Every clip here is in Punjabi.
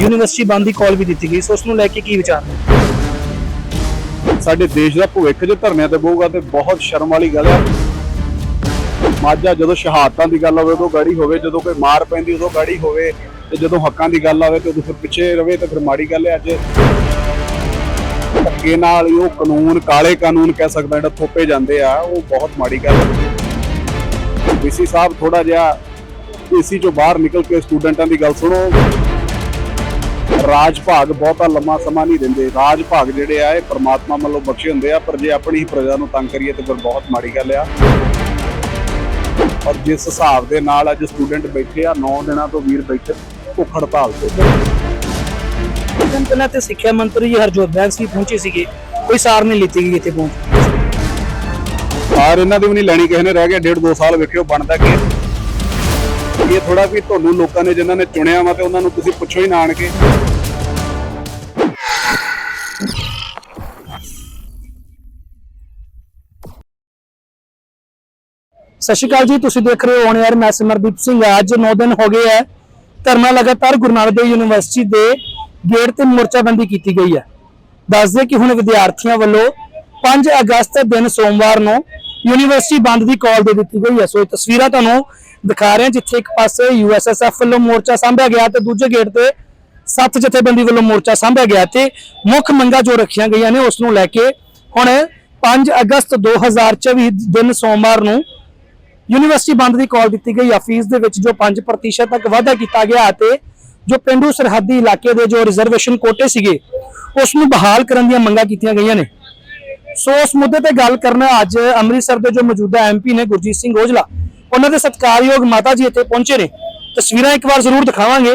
ਯੂਨੀਵਰਸਿਟੀ ਬੰਦ ਦੀ ਕਾਲ ਵੀ ਦਿੱਤੀ ਗਈ, ਸੋ ਉਸ ਨੂੰ ਲੈ ਕੇ ਕੀ ਵਿਚਾਰ ਨੇ? ਸਾਡੇ ਦੇਸ਼ ਦਾ ਭਵਿੱਖ ਜੇ ਧਰਨਿਆਂ ਤੇ ਬਹੂਗਾ ਤੇ ਬਹੁਤ ਸ਼ਰਮ ਵਾਲੀ ਗੱਲ ਆ। ਮਾਝਾ ਜਦੋਂ ਸ਼ਹਾਦਤਾਂ ਦੀ ਗੱਲ ਹੋਵੇ ਉਦੋਂ ਗਾੜੀ ਹੋਵੇ, ਜਦੋਂ ਕੋਈ ਮਾਰ ਪੈਂਦੀ, ਉਦੋਂ ਗਾੜੀ ਹੋਵੇ, ਤੇ ਜਦੋਂ ਹੱਕਾਂ ਦੀ ਗੱਲ ਆਵੇ, ਤੇ ਉਦੋਂ ਫਿਰ ਪਿੱਛੇ ਰਵੇ, ਤੇ ਫਿਰ ਮਾੜੀ ਗੱਲ ਹੈ ਅੱਜ ਧੱਕੇ ਨਾਲ ਉਹ ਕਾਨੂੰਨ, ਕਾਲੇ ਕਾਨੂੰਨ ਕਹਿ ਸਕਦਾ, ਜਿਹੜਾ ਥੋਪੇ ਜਾਂਦੇ ਆ, ਉਹ ਬਹੁਤ ਮਾੜੀ ਗੱਲ ਹੈ ਵੀਸੀ ਸਾਹਿਬ ਥੋੜਾ ਜਿਹਾ ਏਸੀ ਚੋਂ ਬਾਹਰ ਨਿਕਲ ਕੇ ਸਟੂਡੈਂਟਾਂ ਦੀ ਗੱਲ ਸੁਣੋ। ਰਾਜ ਭਾਗ ਬਹੁਤਾ ਲੰਮਾ ਸਮਾਂ ਨਹੀਂ ਦਿੰਦੇ। ਰਾਜ ਭਾਗ ਜਿਹੜੇ ਆ ਇਹ ਪ੍ਰਮਾਤਮਾ ਵੱਲੋਂ ਬਖਸ਼ੇ ਹੁੰਦੇ ਆ ਪਰ ਜੇ ਆਪਣੀ ਹੀ ਪ੍ਰਜਾ ਨੂੰ ਤੰਗ ਕਰੀਏ ਤੇ ਫਿਰ ਬਹੁਤ ਮਾੜੀ ਗੱਲ ਆ। ਔਰ ਜਿਸ ਹਿਸਾਬ ਦੇ ਨਾਲ ਅੱਜ ਸਟੂਡੈਂਟ ਬੈਠੇ ਆ 9 ਦਿਨਾਂ ਤੋਂ ਵੀਰ ਬੈਠੇ ਭੁੱਖ ਹੜਤਾਲ ਤੇ। ਪਹਿਲਾਂ ਤੇ ਸਿੱਖਿਆ ਮੰਤਰੀ ਹਰਜੋਤ ਬੈਂਸ ਵੀ ਪਹੁੰਚੇ ਸੀਗੇ। ਕੋਈ ਸਾਰ ਨਹੀਂ ਲਿੱਤੀ ਗਈ ਇੱਥੇ ਪਹੁੰਚ। ਔਰ ਇਹਨਾਂ ਦੀ ਵੀ ਨਹੀਂ ਲੈਣੀ ਕਿਸੇ ਨੇ ਰਹਿ ਗਿਆ ਡੇਢ ਦੋ ਸਾਲ ਵੇਖਿਓ ਬਣਦਾ ਕੀ। ਇਹ ਥੋੜਾ ਵੀ ਤੁਹਾਨੂੰ ਲੋਕਾਂ ਨੇ ਜਿਨ੍ਹਾਂ ਨੇ ਚੁਣਿਆ ਵਾ ਤੇ ਉਹਨਾਂ ਨੂੰ ਤੁਸੀਂ ਪੁੱਛੋ ਹੀ ਨਾ ਆਣ ਕੇ। ਸਤਿ ਸ਼੍ਰੀ ਅਕਾਲ ਜੀ, ਤੁਸੀਂ ਦੇਖ ਰਹੇ ਹੋ ਔਨ 에ਅਰ ਮੈਂ ਸਿਮਰਦੀਪ ਸਿੰਘ। ਅੱਜ 9 ਦਿਨ ਹੋ ਗਏ ਹੈ। ਧਰਨਾ ਲਗਾਤਾਰ ਗੁਰੂ ਨਾਨਕ ਦੇਵ ਯੂਨੀਵਰਸਿਟੀ ਦੇ ਗੇਟ ਤੇ ਮੋਰਚਾਬੰਦੀ ਕੀਤੀ ਗਈ ਹੈ। ਦੱਸਦੇ ਕਿ ਹੁਣ ਵਿਦਿਆਰਥੀਆਂ ਵੱਲੋਂ 5 ਅਗਸਤ ਦਿਨ ਸੋਮਵਾਰ ਨੂੰ ਯੂਨੀਵਰਸਿਟੀ ਬੰਦ ਦੀ ਕਾਲ ਦੇ ਦਿੱਤੀ ਗਈ ਹੈ। ਸੋ ਇਹ ਤਸਵੀਰਾਂ ਤੁਹਾਨੂੰ ਦਿਖਾ ਰਹੇ ਹਾਂ, ਜਿੱਥੇ ਇੱਕ ਪਾਸੇ ਯੂਐਸਐਸਐਫ ਵੱਲੋਂ ਮੋਰਚਾ ਸਾਂਭਿਆ ਗਿਆ ਤੇ ਦੂਜੇ ਗੇਟ ਤੇ ਸੱਤ ਜਥੇਬੰਦੀ ਵੱਲੋਂ ਮੋਰਚਾ ਸਾਂਭਿਆ ਗਿਆ ਤੇ ਮੁੱਖ ਮੰਗਾਂ ਜੋ ਰੱਖੀਆਂ ਗਈਆਂ ਨੇ, ਉਸ ਨੂੰ ਲੈ ਕੇ ਹੁਣ 5 ਅਗਸਤ 2024 ਦਿਨ ਸੋਮਵਾਰ ਨੂੰ ਯੂਨੀਵਰਸਿਟੀ ਬੰਦ ਦੀ ਕਾਲ ਦਿੱਤੀ ਗਈ ਆ। ਫੀਸ ਦੇ ਵਿੱਚ ਜੋ 5% ਤੱਕ ਵਾਧਾ ਕੀਤਾ ਗਿਆ ਅਤੇ ਜੋ ਪਿੰਡੂ ਸਰਹੱਦੀ ਇਲਾਕੇ ਦੇ ਜੋ ਰਿਜ਼ਰਵੇਸ਼ਨ ਕੋਟੇ ਸੀਗੇ ਉਸ ਨੂੰ ਬਹਾਲ ਕਰਨ ਦੀਆਂ ਮੰਗਾਂ ਕੀਤੀਆਂ ਗਈਆਂ ਨੇ। ਸੋ ਉਸ ਮੁੱਦੇ ਤੇ ਗੱਲ ਕਰਨਾ ਅੱਜ ਅੰਮ੍ਰਿਤਸਰ ਦੇ ਜੋ ਮੌਜੂਦਾ ਐਮਪੀ ਨੇ ਗੁਰਜੀਤ ਸਿੰਘ ਔਜਲਾ, ਉਹਨਾਂ ਦੇ ਸਤਿਕਾਰਯੋਗ ਮਾਤਾ ਜੀ ਇੱਥੇ ਪਹੁੰਚੇ ਨੇ। ਤਸਵੀਰਾਂ ਇੱਕ ਵਾਰ ਜ਼ਰੂਰ ਦਿਖਾਵਾਂਗੇ।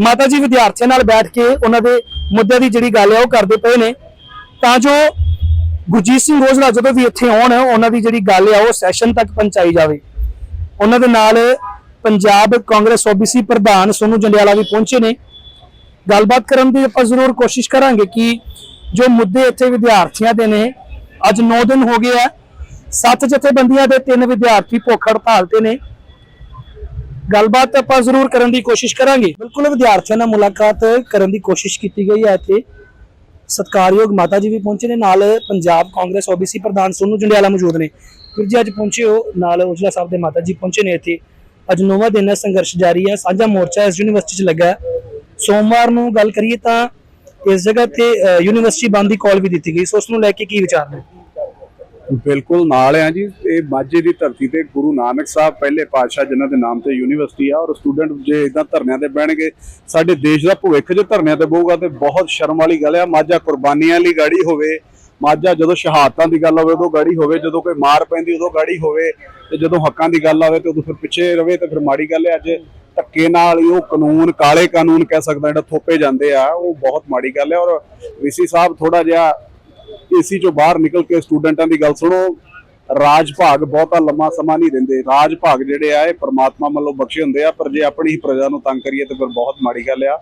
ਮਾਤਾ ਜੀ ਵਿਦਿਆਰਥੀਆਂ ਨਾਲ ਬੈਠ ਕੇ ਉਹਨਾਂ ਦੇ ਮੁੱਦੇ ਦੀ ਜਿਹੜੀ ਗੱਲ ਹੈ ਉਹ ਕਰਦੇ ਪਏ ਨੇ। ਤਾਂ ਜੋ ਗੁਰਜੀਤ ਸਿੰਘ ਔਜਲਾ ਜਦੋਂ ਵੀ ਇੱਥੇ ਆਉਣ, ਉਹਨਾਂ ਦੀ ਜਿਹੜੀ ਗੱਲ ਹੈ ਉਹ ਸੈਸ਼ਨ ਤੱਕ ਪਹੁੰਚਾਈ ਜਾਵੇ। ਉਹਨਾਂ ਦੇ ਨਾਲ ਪੰਜਾਬ ਕਾਂਗਰਸ ਓਬੀਸੀ ਪ੍ਰਧਾਨ ਸੋਨੂ ਜੰਡਿਆਲਾ ਵੀ ਪਹੁੰਚੇ ਨੇ। ਗੱਲਬਾਤ ਕਰਨ ਦੀ ਆਪਾਂ ਜ਼ਰੂਰ ਕੋਸ਼ਿਸ਼ ਕਰਾਂਗੇ ਕਿ ਜੋ ਮੁੱਦੇ ਇੱਥੇ ਵਿਦਿਆਰਥੀਆਂ ਦੇ ਨੇ, ਅੱਜ 9 ਦਿਨ ਹੋ ਗਏ ਆ, ਸੱਤ ਜਥੇਬੰਦੀਆਂ ਦੇ ਤਿੰਨ ਵਿਦਿਆਰਥੀ ਭੁੱਖ ਹੜਤਾਲ ਤੇ ਨੇ। ਗੱਲਬਾਤ ਆਪਾਂ ਜ਼ਰੂਰ ਕਰਨ ਦੀ ਕੋਸ਼ਿਸ਼ ਕਰਾਂਗੇ। ਬਿਲਕੁਲ ਵਿਦਿਆਰਥੀਆਂ ਨਾਲ ਮੁਲਾਕਾਤ ਕਰਨ ਦੀ ਕੋਸ਼ਿਸ਼ ਕੀਤੀ ਗਈ ਹੈ ਇੱਥੇ। ਸਤਕਾਰਯੋਗ ਮਾਤਾ ਜੀ ਵੀ ਪਹੁੰਚੇ ਨੇ। ਨਾਲ ਪੰਜਾਬ ਕਾਂਗਰਸ ਓਬੀਸੀ ਪ੍ਰਧਾਨ ਸੋਨੂ ਜੰਡਿਆਲਾ ਮੌਜੂਦ ਨੇ। ਵੀਰ ਜੀ, ਅੱਜ ਪਹੁੰਚੇ ਹੋ ਨਾਲ ਉਜਲਾ ਸਾਹਿਬ ਦੇ ਮਾਤਾ ਜੀ ਪਹੁੰਚੇ ਨੇ ਇੱਥੇ। ਅੱਜ ਨੌਵਾਂ ਦਿਨ ਹੈ ਸੰਘਰਸ਼ ਜਾਰੀ ਹੈ। ਸਾਂਝਾ ਮੋਰਚਾ ਇਸ ਯੂਨੀਵਰਸਿਟੀ 'ਚ ਲੱਗਾ ਹੈ। ਸੋਮਵਾਰ ਨੂੰ ਗੱਲ ਕਰੀਏ ਤਾਂ ਇਸ ਜਗ੍ਹਾ ਤੇ ਯੂਨੀਵਰਸਿਟੀ ਬੰਦ ਦੀ ਕਾਲ ਵੀ ਦਿੱਤੀ ਗਈ। ਸੋ ਉਸ ਨੂੰ ਲੈ ਕੇ ਕੀ ਵਿਚਾਰ ਨੇ? ਬਿਲਕੁਲ ਨਾਲ ਆ ਜੀ। ਇਹ ਮਾਝੇ ਦੀ ਧਰਤੀ ਤੇ ਗੁਰੂ ਨਾਨਕ ਸਾਹਿਬ ਪਹਿਲੇ ਪਾਤਸ਼ਾਹ, ਜਿਨ੍ਹਾਂ ਦੇ ਨਾਮ ਤੇ ਯੂਨੀਵਰਸਿਟੀ ਆ, ਔਰ ਸਟੂਡੈਂਟ ਜੇ ਇਦਾਂ ਧਰਨਿਆਂ ਤੇ ਬਹਿਣਗੇ, ਸਾਡੇ ਦੇਸ਼ ਦਾ ਭਵਿੱਖ ਜੇ ਧਰਨਿਆਂ ਤੇ ਬਹੂਗਾ, ਤੇ ਬਹੁਤ ਸ਼ਰਮ ਵਾਲੀ ਗੱਲ ਆ। ਮਾਝਾ ਕੁਰਬਾਨੀਆਂ ਲਈ ਗਾੜੀ ਹੋਵੇ, ਮਾਝਾ ਜਦੋਂ ਸ਼ਹਾਦਤਾਂ ਦੀ ਗੱਲ ਹੋਵੇ ਉਦੋਂ ਗਾੜੀ ਹੋਵੇ, ਜਦੋਂ ਕੋਈ ਮਾਰ ਪੈਂਦੀ, ਉਦੋਂ ਗਾੜੀ ਹੋਵੇ, ਤੇ ਜਦੋਂ ਹੱਕਾਂ ਦੀ ਗੱਲ ਆਵੇ, ਤੇ ਉਦੋਂ ਫਿਰ ਪਿੱਛੇ ਰਵੇ, ਤੇ ਫਿਰ ਮਾੜੀ ਗੱਲ ਹੈ ਅੱਜ ਧੱਕੇ ਨਾਲ ਹੀ ਉਹ ਕਾਨੂੰਨ, ਕਾਲੇ ਕਾਨੂੰਨ ਕਹਿ ਸਕਦਾ ਜਿਹੜਾ ਥੋਪੇ ਜਾਂਦੇ ਆ, ਉਹ ਬਹੁਤ ਮਾੜੀ ਗੱਲ ਹੈ ਔਰ ਵੀਸੀ ਸਾਹਿਬ ਥੋੜਾ ਜਿਹਾ ਏਸੀ ਚੋਂ ਬਾਹਰ ਨਿਕਲ ਕੇ ਸਟੂਡੈਂਟਾਂ ਦੀ ਗੱਲ ਸੁਣੋ ਰਾਜ ਭਾਗ ਬਹੁਤਾ ਲੰਮਾ ਸਮਾਂ ਨਹੀਂ ਦਿੰਦੇ। ਰਾਜ ਭਾਗ ਜਿਹੜੇ ਆ ਇਹ ਪ੍ਰਮਾਤਮਾ ਵੱਲੋਂ ਬਖਸ਼ੇ ਹੁੰਦੇ ਆ ਪਰ ਜੇ ਆਪਣੀ ਹੀ ਪ੍ਰਜਾ ਨੂੰ ਤੰਗ ਕਰੀਏ ਤੇ ਫਿਰ ਬਹੁਤ ਮਾੜੀ ਗੱਲ ਆ।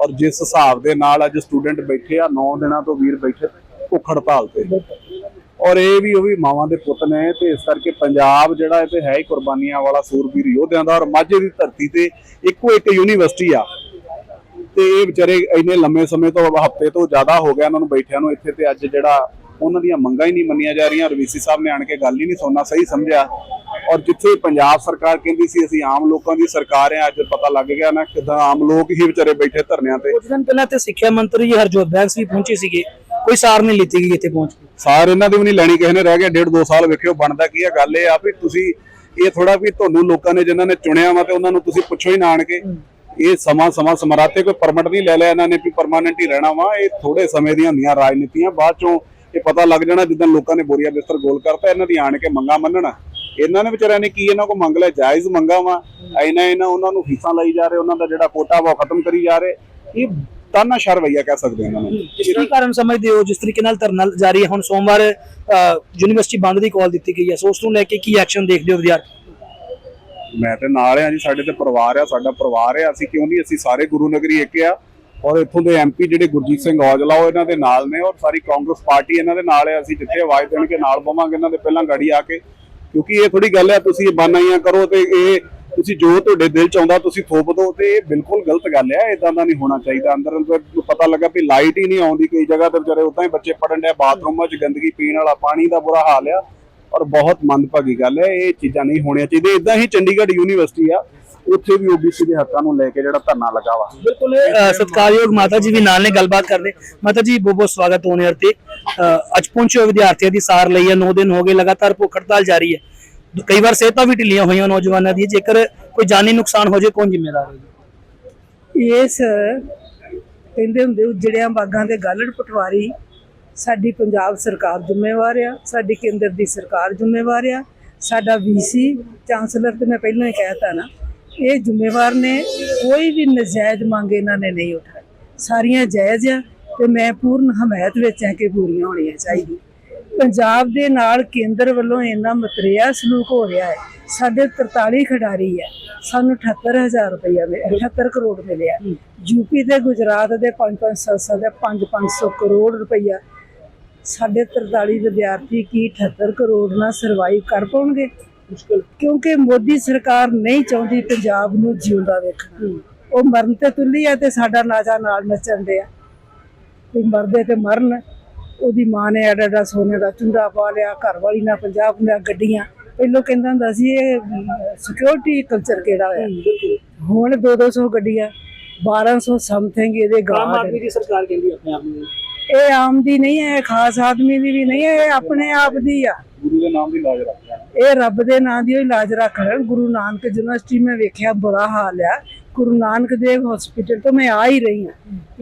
ਔਰ ਜਿਸ ਹਿਸਾਬ ਦੇ ਨਾਲ ਅੱਜ ਸਟੂਡੈਂਟ ਬੈਠੇ ਆ 9 ਦਿਨਾਂ ਤੋਂ ਵੀਰ ਬੈਠੇ ਭੁੱਖ ਹੜਤਾਲ ਤੇ। ਔਰ ਇਹ ਵੀ ਉਹ ਵੀ ਮਾਵਾਂ ਦੇ ਪੁੱਤ ਨੇ ਤੇ ਇਸ ਕਰਕੇ ਪੰਜਾਬ ਜਿਹੜਾ ਇਹ ਤੇ ਹੈ ਹੀ ਕੁਰਬਾਨੀਆਂ ਵਾਲਾ ਸੂਰਬੀਰ ਯੋਧਿਆਂ ਦਾ ਔਰ ਮਾਝੇ ਦੀ ਧਰਤੀ ਤੇ ਇੱਕੋ ਇੱਕ ਯੂਨੀਵਰਸਿਟੀ ਆ। ਤੇ ਇਹ ਵਿਚਾਰੇ ਇੰਨੇ ਲੰਮੇ ਸਮੇਂ ਤੋਂ ਹਫ਼ਤੇ ਤੋਂ ਜ਼ਿਆਦਾ ਹੋ ਗਿਆ ਇਹਨਾਂ ਨੂੰ ਬੈਠਿਆਂ ਨੂੰ ਇੱਥੇ ਤੇ ਅੱਜ ਜਿਹੜਾ ਉਹਨਾਂ ਦੀਆਂ ਮੰਗਾਂ ਹੀ ਨਹੀਂ ਮੰਨੀਆਂ ਜਾ ਰਹੀਆਂ। ਔਰ ਵੀਸੀ ਸਾਹਿਬ ਨੇ ਆਣ ਕੇ ਗੱਲ ਹੀ ਨਹੀਂ ਸੁਣਨਾ ਸਹੀ ਸਮਝਿਆ। ਔਰ ਜਿੱਥੇ ਪੰਜਾਬ ਸਰਕਾਰ ਕਹਿੰਦੀ ਸੀ ਅਸੀਂ ਆਮ ਲੋਕਾਂ ਦੀ ਸਰਕਾਰ ਆ ਅੱਜ ਪਤਾ ਲੱਗ ਗਿਆ ਨਾ ਕਿਦਾਂ ਆਮ ਲੋਕ ਹੀ ਵਿਚਾਰੇ ਬੈਠੇ ਧਰਨਿਆਂ ਤੇ। ਕੁਝ ਦਿਨ ਪਹਿਲਾਂ ਤੇ ਸਿੱਖਿਆ ਮੰਤਰੀ ਹਰਜੋਤ ਬੈਂਸ ਵੀ ਪਹੁੰਚੇ ਸੀਗੇ। ਕੋਈ ਸਾਰ ਨਹੀਂ ਲਿੱਤੀ ਗਈ ਇੱਥੇ ਪਹੁੰਚ ਕੇ। ਸਾਰ ਇਹਨਾਂ ਦੀ ਵੀ ਨਹੀਂ ਲੈਣੀ ਕਿਸੇ ਨੇ ਰਹਿ ਗਿਆ ਡੇਢ ਦੋ ਸਾਲ ਵੇਖਿਓ ਬਣਦਾ ਕੀ ਆ ਗੱਲ ਇਹ ਆ ਵੀ ਤੁਸੀਂ ਇਹ ਥੋੜਾ ਵੀ ਤੁਹਾਨੂੰ ਲੋਕਾਂ ਨੇ ਜਿਨ੍ਹਾਂ ਨੇ ਚੁਣਿਆ ਵਾ ਤੇ ਉਹਨਾਂ ਨੂੰ ਤੁਸੀਂ ਪੁੱਛੋ ਹੀ ਨਾ ਆਣ ਕੇ। ਇਹ ਸਮਾਂ ਸਮਾਂ ਸਮਰਾਤੇ ਕੋਈ ਪਰਮਿਟ ਨਹੀਂ ਲੈ ਲਿਆ ਇਹਨਾਂ ਨੇ ਵੀ ਪਰਮਾਨੈਂਟ ਹੀ ਰਹਿਣਾ ਵਾ। ਇਹ ਥੋੜੇ ਸਮੇਂ ਦੀਆਂ ਹੁੰਦੀਆਂ ਰਾਜਨੀਤੀਆਂ, ਬਾਅਦ ਚੋਂ ਇਹ ਪਤਾ ਲੱਗ ਜਾਣਾ ਜਿੱਦਾਂ ਲੋਕਾਂ ਨੇ ਬੋਰੀਆ ਬਿਸਤਰ ਗੋਲ ਕਰਤਾ, ਇਹਨਾਂ ਦੀ ਆਣ ਕੇ ਮੰਗਾ ਮੰਨਣਾ। ਇਹਨਾਂ ਨੇ ਵਿਚਾਰਿਆਂ ਨੇ ਕੀ ਇਹਨਾਂ ਕੋ ਮੰਗ ਲਿਆ? ਜਾਇਜ਼ ਮੰਗਾ ਵਾ। ਐਨਾ ਇਹਨਾਂ ਉਹਨਾਂ ਨੂੰ ਫੀਸਾਂ ਲਈ ਜਾ ਰਹੇ, ਉਹਨਾਂ ਦਾ ਜਿਹੜਾ ਕੋਟਾ ਵਾ ਉਹ ਖਤਮ ਕਰੀ ਜਾ ਰਹੇ। ਇਹ ਤਾਨਾ ਸ਼ਰਵਈਆ ਕਹਿ ਸਕਦੇ ਇਹਨਾਂ ਨੂੰ। ਕਿਸ ਕੀ ਕਾਰਨ ਸਮਝਦੇ ਹੋ ਜਿਸ ਤਰੀਕੇ ਨਾਲ ਧਰਨਾ ਜਾਰੀ ਹੈ? ਹੁਣ ਸੋਮਵਾਰ ਯੂਨੀਵਰਸਿਟੀ ਬੰਦ ਦੀ ਕਾਲ ਦਿੱਤੀ ਗਈ ਹੈ। ਸੋ ਉਸ ਨੂੰ ਲੈ ਕੇ ਕੀ ਐਕਸ਼ਨ ਦੇਖਦੇ ਹੋ ਵਿਦਿਆਰਥੀ? ਮੈਂ ਤੇ ਨਾਲ ਆ ਜੀ, ਸਾਡੇ ਤੇ ਪਰਿਵਾਰ ਆ, ਸਾਡਾ ਪਰਿਵਾਰ ਆ। ਅਸੀਂ ਕਿਉਂ ਨਹੀਂ, ਅਸੀਂ ਸਾਰੇ ਗੁਰੂ ਨਗਰੀ ਇੱਕ ਆ। ਔਰ ਇੱਥੋਂ ਦੇ ਐਮਪੀ ਜਿਹੜੇ ਗੁਰਜੀਤ ਸਿੰਘ ਔਜਲਾ, ਉਹ ਇਹਨਾਂ ਦੇ ਨਾਲ ਨੇ ਔਰ ਸਾਰੀ ਕਾਂਗਰਸ ਪਾਰਟੀ ਇਹਨਾਂ ਦੇ ਨਾਲ ਹੈ। ਅਸੀਂ ਜਿੱਥੇ ਆਵਾਜ਼ ਦੇਣਗੇ ਨਾਲ ਬਵਾਂਗੇ ਇਹਨਾਂ ਦੇ ਪਹਿਲਾਂ ਗਾੜੀ ਆ ਕੇ। ਕਿਉਂਕਿ ਇਹ ਥੋੜੀ ਗੱਲ ਹੈ, ਤੁਸੀਂ ਇਹ ਬਾਨਾਈਆਂ ਕਰੋ ਤੇ ਇਹ ਤੁਸੀਂ ਜੋ ਤੁਹਾਡੇ ਦਿਲ ਚ ਆਉਂਦਾ, ਤੁਸੀਂ ਥੋਪ ਦੋ ਤੇ ਇਹ ਬਿਲਕੁਲ ਗਲਤ ਗੱਲ ਹੈ। ਇਦਾਂ ਦਾ ਨਹੀਂ ਹੋਣਾ ਚਾਹੀਦਾ। ਅੰਦਰ ਅੰਦਰ ਪਤਾ ਲੱਗਾ ਵੀ ਲਾਈਟ ਹੀ ਨਹੀਂ ਆਉਂਦੀ ਕਈ ਜਗ੍ਹਾ ਤੇ ਵਿਚਾਰੇ ਉਦਾਂ ਹੀ ਬੱਚੇ ਪੜਨ ਡਿਆ ਬਾਥਰੂਮਾਂ 'ਚ ਗੰਦਗੀ ਪੀਣ ਵਾਲਾ, ਪਾਣੀ ਦਾ ਬੁਰਾ ਹਾਲ ਆ। ਔਰ ਬਹੁਤ ਮੰਦਭਾਗੀ ਗੱਲ ਹੈ ਇਹ ਚੀਜ਼ਾਂ ਨਹੀਂ ਹੋਣੀਆਂ ਚਾਹੀਦੀਆਂ। ਇਦਾਂ ਹੀ ਚੰਡੀਗੜ੍ਹ ਯੂਨੀਵਰਸਿਟੀ ਆ ਉੱਥੇ ਵੀ ਓਬੀਸੀ ਦੇ ਹੱਕਾਂ ਨੂੰ ਲੈ ਕੇ ਜਿਹੜਾ ਧਰਨਾ ਲੱਗਾ ਵਾ। ਬਿਲਕੁਲ ਸਤਿਕਾਰਯੋਗ ਮਾਤਾ ਜੀ ਵੀ ਨਾਲ ਨੇ ਗੱਲਬਾਤ ਕਰਦੇ। ਮਾਤਾ ਜੀ ਬਹੁਤ ਬਹੁਤ ਸਵਾਗਤ ਹੋਣੇ ਤੇ। ਅ, ਅੱਜ ਪਹੁੰਚੇ ਹੋਏ ਵਿਦਿਆਰਥੀਆਂ ਦੀ ਸਾਰ ਲਈ ਹੈ 9 ਦਿਨ ਹੋ ਗਏ ਲਗਾਤਾਰ ਭੁੱਖ ਹੜਤਾਲ ਜਾਰੀ ਹੈ। ਕਈ ਵਾਰ ਸਿਹਤਾਂ ਵੀ ਢਿੱਲੀਆਂ ਹੋਈਆਂ ਨੌਜਵਾਨਾਂ ਦੀ ਜੇਕਰ ਕੋਈ ਜਾਨੀ ਨੁਕਸਾਨ ਹੋ ਜਾਏ ਕੌਣ ਜ਼ਿੰਮੇਵਾਰ ਹੋਵੇਗਾ ਇਸ ਕਹਿੰਦੇ ਹੁੰਦੇ ਉਜੜਿਆਂ ਬਾਗਾਂ ਦੇ ਗਾਲੜ ਪਟਵਾਰੀ ਸਾਡੀ ਪੰਜਾਬ ਸਰਕਾਰ ਜ਼ਿੰਮੇਵਾਰ ਆ ਸਾਡੀ ਕੇਂਦਰ ਦੀ ਸਰਕਾਰ ਜ਼ਿੰਮੇਵਾਰ ਆ ਸਾਡਾ ਵੀਸੀ ਚਾਂਸਲਰ ਤੇ ਮੈਂ ਪਹਿਲਾਂ ਹੀ ਕਹਿਤਾ ਨਾ ਇਹ ਜ਼ਿੰਮੇਵਾਰ ਨੇ ਕੋਈ ਵੀ ਨਜਾਇਜ਼ ਮੰਗ ਇਹਨਾਂ ਨੇ ਨਹੀਂ ਉਠਾਈ। ਸਾਰੀਆਂ ਜਾਇਜ਼ ਆ ਤੇ ਮੈਂ ਪੂਰਨ ਹਮਾਇਤ ਵਿੱਚ ਹਾਂ ਕਿ ਪੂਰੀਆਂ ਹੋਣੀਆਂ ਚਾਹੀਦੀਆਂ। ਪੰਜਾਬ ਦੇ ਨਾਲ ਕੇਂਦਰ ਵੱਲੋਂ ਇੰਨਾ ਮਤਰੇਆ ਸਲੂਕ ਹੋ ਰਿਹਾ ਹੈ ਸਾਡੇ 43 ਖਿਡਾਰੀ ਹੈ ਸਾਨੂੰ 78000 ਰੁਪਇਆ ਮਿਲਿਆ 78 ਕਰੋੜ ਮਿਲਿਆ। ਯੂਪੀ ਤੇ ਗੁਜਰਾਤ ਦੇ 5-5 ਸੱਤ ਦੇ 5-500 ਕਰੋੜ ਰੁਪਇਆ ਸਾਡੇ 43 ਵਿਦਿਆਰਥੀ ਕੀ 78 ਕਰੋੜ ਨਾਲ ਸਰਵਾਈਵ ਕਰ ਪਾਉਣਗੇ? ਮੁਸ਼ਕਲ। ਕਿਉਂਕਿ ਮੋਦੀ ਸਰਕਾਰ ਨਹੀਂ ਚਾਹੁੰਦੀ ਪੰਜਾਬ ਨੂੰ ਜਿਉਂਦਾ ਵੇਖਣਾ। ਉਹ ਮਰਨ ਤੇ ਤੁੱਲੀ ਆ ਤੇ ਸਾਡਾ ਨਾਚਾ ਨਾਲ ਨੱਚਣ ਦੇ ਆ ਵੀ ਮਰਦੇ ਤੇ ਮਰਨ ਉਹਦੀ ਮਾਂ ਨੇ ਐਡਾ ਐਡਾ ਸੋਨੇ ਦਾ ਚੁੰਡਾ ਪਾ ਲਿਆ ਘਰ ਵਾਲੀ ਨਾਲ ਪੰਜਾਬ ਦੀਆਂ ਗੱਡੀਆਂ। ਪਹਿਲੋਂ ਕਹਿੰਦਾ ਹੁੰਦਾ ਸੀ ਇਹ ਸਿਕਿਉਰਿਟੀ ਕਲਚਰ ਕਿਹੜਾ ਹੋਇਆ? ਹੁਣ 2-200 ਗੱਡੀਆਂ 1200 ਸਮਥਿੰਗ ਇਹਦੇ ਗਾਰਡ ਦੀ ਸਰਕਾਰ ਕਹਿੰਦੀ ਆਪਣੇ ਆਪ ਨੂੰ। ਇਹ ਆਮ ਦੀ ਨਹੀਂ ਹੈ ਖਾਸ ਆਦਮੀ ਦੀ ਵੀ ਨਹੀਂ ਹੈ ਇਹ ਆਪਣੇ ਆਪ ਦੀ ਆ। ਗੁਰੂ ਦੇ ਨਾਮ ਦੀ ਲਾਜ ਰੱਖਣਾ ਇਹ ਰੱਬ ਦੇ ਨਾਂ ਦੀ ਉਹ ਇਲਾਜ ਰੱਖ ਰਹੇ ਨੇ। ਗੁਰੂ ਨਾਨਕ ਯੂਨੀਵਰਸਿਟੀ ਮੈਂ ਵੇਖਿਆ ਬੁਰਾ ਹਾਲ ਆ। ਗੁਰੂ ਨਾਨਕ ਦੇਵ ਹਸਪੀਟਲ ਤੋਂ ਮੈਂ ਆ ਹੀ ਰਹੀ ਹਾਂ।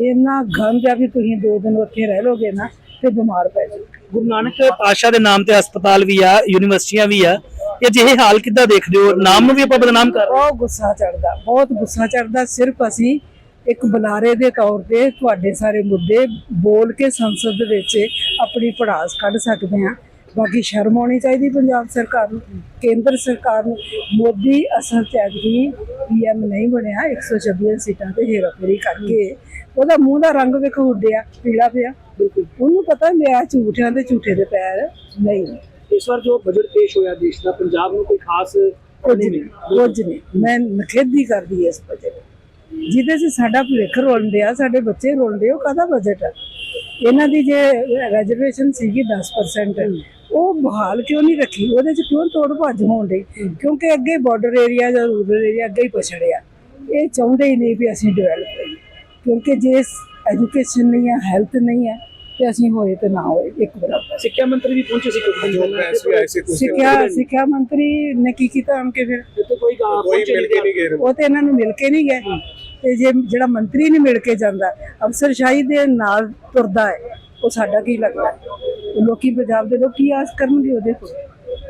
ਇੰਨਾ ਗੰਦ ਆ ਵੀ ਤੁਸੀਂ ਦੋ ਦਿਨ ਉੱਥੇ ਰਹਿ ਲੋਗੇ ਨਾ ਤੇ ਬਿਮਾਰ ਪੈ ਜਾਓਗੇ। ਗੁਰੂ ਨਾਨਕ ਪਾਤਸ਼ਾਹ ਦੇ ਨਾਮ ਤੇ ਹਸਪਤਾਲ ਵੀ ਆ ਯੂਨੀਵਰਸਿਟੀਆਂ ਵੀ ਆ। ਇਹ ਜਿਹੇ ਹਾਲ ਕਿੱਦਾਂ ਦੇਖਦੇ ਹੋ? ਨਾਮ ਨੂੰ ਵੀ ਆਪਾਂ ਬਦਨਾਮ ਕਰ ਰਹੇ ਬਹੁਤ ਗੁੱਸਾ ਚੜਦਾ ਬਹੁਤ ਗੁੱਸਾ ਚੜਦਾ ਸਿਰਫ ਅਸੀਂ ਇੱਕ ਬੁਲਾਰੇ ਦੇ ਤੌਰ ਤੇ ਤੁਹਾਡੇ ਸਾਰੇ ਮੁੱਦੇ ਬੋਲ ਕੇ ਸੰਸਦ ਦੇ ਵਿੱਚ ਆਪਣੀ ਪੜਾਸ ਕੱਢ ਸਕਦੇ ਹਾਂ। ਬਾਕੀ ਸ਼ਰਮ ਆਉਣੀ ਚਾਹੀਦੀ ਪੰਜਾਬ ਸਰਕਾਰ ਨੂੰ ਕੇਂਦਰ ਸਰਕਾਰ ਨੂੰ। ਮੋਦੀ ਅਸਲ ਐਤਕੀ ਪੀਐਮ ਨਹੀਂ ਬਣਿਆ 126 ਸੀਟਾਂ ਤੇ ਹੇਰਾਫੇਰੀ ਕਰਕੇ। ਉਹਦਾ ਮੂੰਹ ਦਾ ਰੰਗ ਵੇਖੋ ਉੱਡਿਆ ਪੀਲਾ ਪਿਆ। ਉਹਨੂੰ ਪਤਾ ਲਿਆ ਝੂਠਿਆਂ ਦੇ ਝੂਠੇ ਦੇ ਪੈਰ ਨਹੀਂ। ਇਸ ਵਾਰ ਜੋ ਬਜਟ ਪੇਸ਼ ਹੋਇਆ ਦੇਸ਼ ਦਾ ਪੰਜਾਬ ਨੂੰ ਕੋਈ ਖਾਸ ਕੁਝ ਨਹੀਂ ਕੁਝ ਨਹੀਂ। ਮੈਂ ਨਖੇਦੀ ਕਰਦੀ ਇਸ ਬਜਟ ਜਿਹਦੇ 'ਚ ਸਾਡਾ ਭਵਿੱਖ ਰੋਲਦੇ ਆ ਸਾਡੇ ਬੱਚੇ ਰੋਲਦੇ ਉਹ ਕਾਹਦਾ ਬਜਟ ਹੈ ਇਹਨਾਂ ਦੀ ਜੇ ਰੈਜ਼ਰਵੇਸ਼ਨ ਸੀਗੀ 10% ਉਹ ਬਹਾਲ ਕਿਉਂ ਨਹੀਂ ਰੱਖੀ? ਉਹਦੇ 'ਚ ਕਿਉਂ ਤੋੜ ਭੱਜ ਹੋਣ ਡਈ? ਕਿਉਂਕਿ ਅੱਗੇ ਬਾਰਡਰ ਏਰੀਆ ਜਾਂ ਰੂਰਲ ਏਰੀਆ ਅੱਗੇ ਹੀ ਪਛੜਿਆ। ਇਹ ਚਾਹੁੰਦੇ ਹੀ ਨਹੀਂ ਵੀ ਅਸੀਂ ਡਿਵੈਲਪ ਕਰੀਏ। ਕਿਉਂਕਿ ਜੇ ਐਜੂਕੇਸ਼ਨ ਨਹੀਂ ਹੈ ਹੈਲਥ ਨਹੀਂ ਹੈ ਤੇ ਅਸੀਂ ਹੋਏ ਤੇ ਨਾ ਹੋਏ ਇੱਕ ਬਰਾਬਰ। ਸਿੱਖਿਆ ਮੰਤਰੀ ਵੀ ਪਹੁੰਚੇ ਸੀ ਕੁਝ ਦਿਨ ਪਹਿਲਾਂ। ਸਿੱਖਿਆ ਸਿੱਖਿਆ ਮੰਤਰੀ ਨੇ ਕੀ ਕੀਤਾ ਕੇ ਫਿਰ? ਕੋਈ ਕੋਈ ਮਿਲ ਕੇ ਨਹੀਂ ਗਏ। ਉਹ ਤੇ ਇਹਨਾਂ ਨੂੰ ਮਿਲ ਕੇ ਨਹੀਂ ਗਏ। ਤੇ ਜੇ ਜਿਹੜਾ ਮੰਤਰੀ ਨਹੀਂ ਮਿਲ ਕੇ ਜਾਂਦਾ ਅਫਸਰਸ਼ਾਹੀ ਦੇ ਨਾਲ ਤੁਰਦਾ ਹੈ ਉਹ ਸਾਡਾ ਕੀ ਲੱਗਦਾ ਲੋਕੀ ਪੰਜਾਬ ਦੇ ਲੋਕ ਕੀ ਆਸ ਕਰਨਗੇ ਉਹਦੇ ਕੋਲ?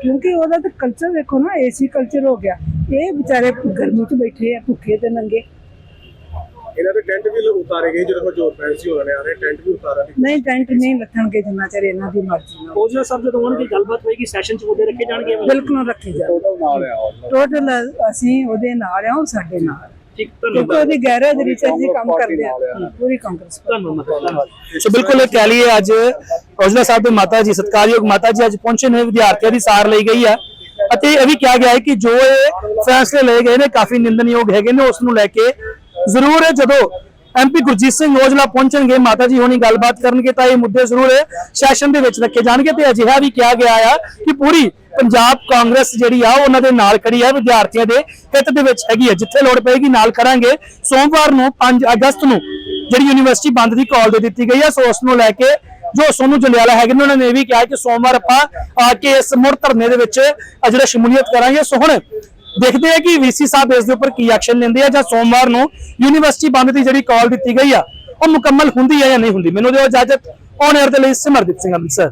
ਕਿਉਂਕਿ ਉਹਦਾ ਤਾਂ ਕਲਚਰ ਵੇਖੋ ਨਾ ਏਸੀ ਕਲਚਰ ਹੋ ਗਿਆ। ਇਹ ਵਿਚਾਰੇ ਗਰਮੀ 'ਚ ਬੈਠੇ ਆ ਭੁੱਖੇ ਤੇ ਨੰਗੇ। ਇਹਨਾਂ ਦੇ ਟੈਂਟ ਵੀ ਉਤਾਰੇ ਗਏ ਜਦੋਂ ਜੋਰ ਪੈਣ ਸੀ ਉਹਨਾਂ ਨੇ ਆ ਰਹੇ ਟੈਂਟ ਵੀ ਉਤਾਰਾ ਨਹੀਂ ਟੈਂਟ ਨਹੀਂ ਲੱਥਣਗੇ ਜਿੰਨਾ ਚਿਰ ਇਹਨਾਂ ਦੀ ਮਰਜ਼ੀ ਨਾਲ ਉਹਜਾ ਸਭ ਜਦੋਂ ਉਹਨਾਂ ਦੀ ਗੱਲਬਾਤ ਹੋਏਗੀ ਸੈਸ਼ਨ ਚ ਉਹਦੇ ਰੱਖੇ ਜਾਣਗੇ? ਬਿਲਕੁਲ ਰੱਖੀ ਜਾ ਟੋਟਲ ਨਾਲ ਆ ਉਹ। ਟੋਟਲ ਅਸੀਂ ਉਹਦੇ ਨਾਲ ਆ ਉਹ ਸਾਡੇ ਨਾਲ ਠੀਕ ਕਿਉਂਕਿ ਉਹਦੀ ਗੈਰ ਹਾਜ਼ਰੀ 'ਚ ਅਸੀਂ ਕੰਮ ਕਰਦੇ ਆ। ਪੂਰੀ ਕਾਂਗਰਸ ਧੰਨਵਾਦ। ਸੋ ਬਿਲਕੁਲ ਇਹ ਕਹਿ ਲਈਏ ਅੱਜ ਔਜਲਾ ਸਾਹਿਬ ਦੇ ਮਾਤਾ ਜੀ ਸਤਕਾਰਯੋਗ ਮਾਤਾ ਜੀ ਅੱਜ ਪਹੁੰਚੇ ਨੇ ਵਿਦਿਆਰਥੀਆਂ ਦੀ ਸਾਰ ਲਈ ਗਈ ਹੈ ਅਤੇ ਇਹ ਵੀ ਕਿਹਾ ਗਿਆ ਹੈ ਕਿ ਜੋ ਇਹ ਫੈਸਲੇ ਲਏ ਗਏ ਨੇ ਕਾਫੀ ਨਿੰਦਨਯੋਗ ਹੈਗੇ ਨੇ ਉਸ ਨੂੰ ਲੈ ਕੇ ਜ਼ਰੂਰ ਜਦੋਂ ਐਮਪੀ ਗੁਰਜੀਤ ਸਿੰਘ ਔਜਲਾ ਪਹੁੰਚਣਗੇ ਮਾਤਾ ਜੀ ਹੋਣੀ ਗੱਲਬਾਤ ਕਰਨਗੇ ਤਾਂ ਇਹ ਮੁੱਦੇ ਜ਼ਰੂਰ ਸੈਸ਼ਨ ਦੇ ਵਿੱਚ ਰੱਖੇ ਜਾਣਗੇ। ਤੇ ਅਜਿਹਾ ਵੀ ਕਿਹਾ ਗਿਆ ਆ ਕਿ ਪੂਰੀ ਪੰਜਾਬ ਕਾਂਗਰਸ ਜਿਹੜੀ ਆ, ਉਹਨਾਂ ਦੇ ਨਾਲ ਖੜੀ ਹੈ ਵਿਦਿਆਰਥੀਆਂ ਦੇ ਹਿੱਤ ਦੇ ਵਿੱਚ ਹੈਗੀ ਹੈ ਜਿੱਥੇ ਲੋੜ ਪਏਗੀ ਨਾਲ ਕਰਾਂਗੇ ਸੋਮਵਾਰ ਨੂੰ 5 ਅਗਸਤ ਨੂੰ ਜਿਹੜੀ ਯੂਨੀਵਰਸਿਟੀ ਬੰਦ ਦੀ ਕਾਲ ਦੇ ਦਿੱਤੀ ਗਈ ਹੈ ਸੋ ਉਸ ਨੂੰ ਲੈ ਕੇ ਜੋ ਸੋਨੂ ਜੰਡਿਆਲਾ ਹੈਗੇ ਨੇ, ਉਹਨਾਂ ਨੇ ਇਹ ਵੀ ਕਿਹਾ ਕਿ ਸੋਮਵਾਰ ਆਪਾਂ ਆ ਕੇ ਇਸ ਮੁੜ ਧਰਨੇ ਦੇ ਵਿੱਚ ਜਿਹੜਾ ਸ਼ਮੂਲੀਅਤ ਕਰਾਂਗੇ। ਸੋ ਹੁਣ ਦੇਖਦੇ ਆ ਕਿ ਵੀਸੀ ਸਾਹਿਬ ਇਸ ਦੇ ਉੱਪਰ ਕੀ ਐਕਸ਼ਨ ਲੈਂਦੇ ਆ, ਜਾਂ ਸੋਮਵਾਰ ਨੂੰ ਯੂਨੀਵਰਸਿਟੀ ਬੰਦ ਦੀ ਜਿਹੜੀ ਕਾਲ ਦਿੱਤੀ ਗਈ ਆ, ਉਹ ਮੁਕੰਮਲ ਹੁੰਦੀ ਹੈ ਜਾਂ ਨਹੀਂ ਹੁੰਦੀ? ਮੈਨੂੰ ਦਿਓ ਇਜਾਜ਼ਤ। ਔਨ 에ਅਰ ਦੇ ਲਈ ਸਿਮਰਦੀਪ ਸਿੰਘ ਅੰਮ੍ਰਿਤਸਰ।